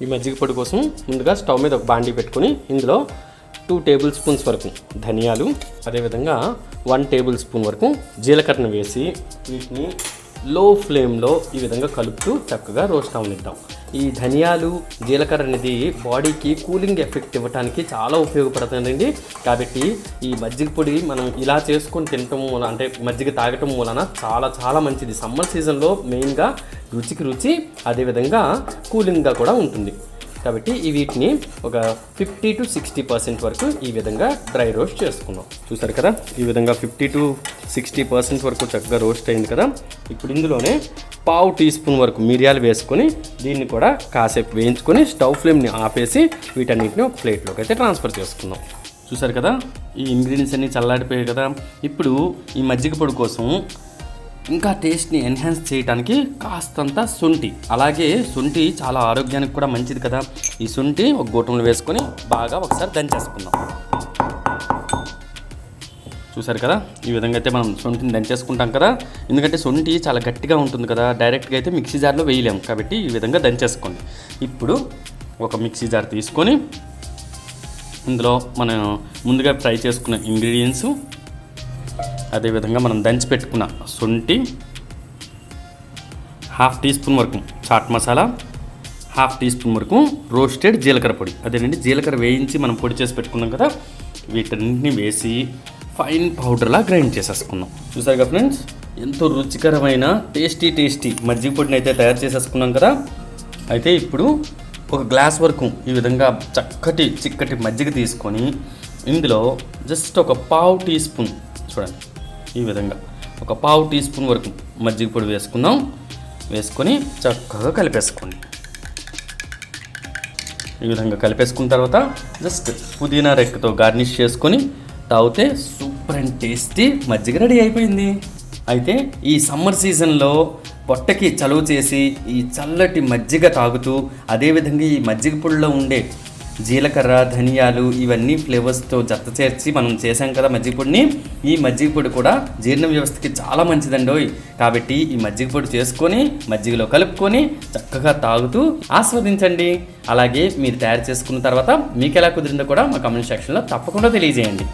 ఈ మజ్జిగ పొడి కోసం ముందుగా స్టవ్ మీద ఒక బాండీ పెట్టుకొని ఇందులో టూ టేబుల్ స్పూన్స్ వరకు ధనియాలు అదేవిధంగా వన్ టేబుల్ స్పూన్ వరకు జీలకర్రను వేసి వీటిని లో ఫ్లేమ్లో ఈ విధంగా కలుపుతూ చక్కగా రోస్ట్ అవనిద్దాం. ఈ ధనియాలు జీలకర్ర అనేది బాడీకి కూలింగ్ ఎఫెక్ట్ ఇవ్వడానికి చాలా ఉపయోగపడుతుందండి. కాబట్టి ఈ మజ్జిగ పొడి మనం ఇలా చేసుకొని తినటం మూల అంటే మజ్జిగ తాగటం మూలన చాలా చాలా మంచిది. సమ్మర్ సీజన్లో మెయిన్గా రుచికి రుచి అదేవిధంగా కూలింగ్గా కూడా ఉంటుంది. కాబట్టి ఈ వీటిని ఒక ఫిఫ్టీ టు సిక్స్టీ పర్సెంట్ వరకు ఈ విధంగా డ్రై రోస్ట్ చేసుకున్నాం చూసారు కదా? ఈ విధంగా ఫిఫ్టీ టు సిక్స్టీ పర్సెంట్ వరకు చక్కగా రోస్ట్ అయింది కదా. ఇప్పుడు ఇందులోనే పావు టీ స్పూన్ వరకు మిరియాలు వేసుకొని దీన్ని కూడా కాసేపు వేయించుకొని స్టవ్ ఫ్లేమ్ని ఆపేసి వీటన్నిటిని ఒక ప్లేట్లోకి అయితే ట్రాన్స్ఫర్ చేసుకుందాం. చూసారు కదా? ఈ ఇంగ్రీడియంట్స్ అన్నీ చల్లాడిపోయాయి కదా. ఇప్పుడు ఈ మజ్జిగ పొడి కోసం ఇంకా టేస్ట్ని ఎన్హాన్స్ చేయడానికి కాస్తంత శొంఠి. అలాగే శొంఠి చాలా ఆరోగ్యానికి కూడా మంచిది కదా. ఈ శొంఠి ఒక గోటంలో వేసుకొని బాగా ఒకసారి దంచేసుకుందాం. చూసారు కదా? ఈ విధంగా అయితే మనం శొంఠిని దంచేసుకుంటాం కదా? ఎందుకంటే శొంఠి చాలా గట్టిగా ఉంటుంది కదా? డైరెక్ట్గా అయితే మిక్సీ జార్లో వేయలేము కాబట్టి ఈ విధంగా దంచేసుకోండి. ఇప్పుడు ఒక మిక్సీ జార్ తీసుకొని ఇందులో మనం ముందుగా ఫ్రై చేసుకున్న ఇంగ్రీడియంట్స్ అదేవిధంగా మనం దంచి పెట్టుకున్న శొంఠి హాఫ్ టీ స్పూన్ వరకు chaat masala half teaspoon వరకు రోస్టెడ్ జీలకర్ర పొడి. అదేనండి జీలకర్ర వేయించి మనం పొడి చేసి పెట్టుకున్నాం కదా? వీటన్నింటినీ వేసి ఫైన్ పౌడర్లా గ్రైండ్ చేసేసుకున్నాం. చూసారు కదా ఫ్రెండ్స్ ఎంతో రుచికరమైన టేస్టీ టేస్టీ మజ్జిగ పొడిని అయితే తయారు చేసేసుకున్నాం కదా? అయితే ఇప్పుడు ఒక గ్లాస్ వరకు ఈ విధంగా చక్కటి చిక్కటి మజ్జిగ తీసుకొని ఇందులో జస్ట్ ఒక పావు టీ స్పూన్ చూడండి ఈ విధంగా ఒక పావు టీ స్పూన్ వరకు మజ్జిగ పొడి వేసుకుందాం. వేసుకొని చక్కగా కలిపేసుకోండి. ఈ విధంగా కలిపేసుకున్న తర్వాత జస్ట్ పుదీనా రెక్కతో గార్నిష్ చేసుకొని తాగితే సూపర్ అండ్ టేస్టీ మజ్జిగ రెడీ అయిపోయింది. అయితే ఈ సమ్మర్ సీజన్లో పొట్టకి చలువ చేసి ఈ చల్లటి మజ్జిగ తాగుతూ అదేవిధంగా ఈ మజ్జిగ పొడిలో ఉండే జీలకర్ర ధనియాలు ఇవన్నీ ఫ్లేవర్స్తో జత చేర్చి మనం చేసాం కదా మజ్జిగ పొడిని. ఈ మజ్జిగ పొడి కూడా జీర్ణ వ్యవస్థకి చాలా మంచిదండోయ్ కాబట్టి ఈ మజ్జిగ పొడి చేసుకొని మజ్జిగలో కలుపుకొని చక్కగా తాగుతూ ఆస్వాదించండి. అలాగే మీరు తయారు చేసుకున్న తర్వాత మీకు ఎలా కుదిరిందో కూడా మా కమెంట్ సెక్షన్లో తప్పకుండా తెలియజేయండి.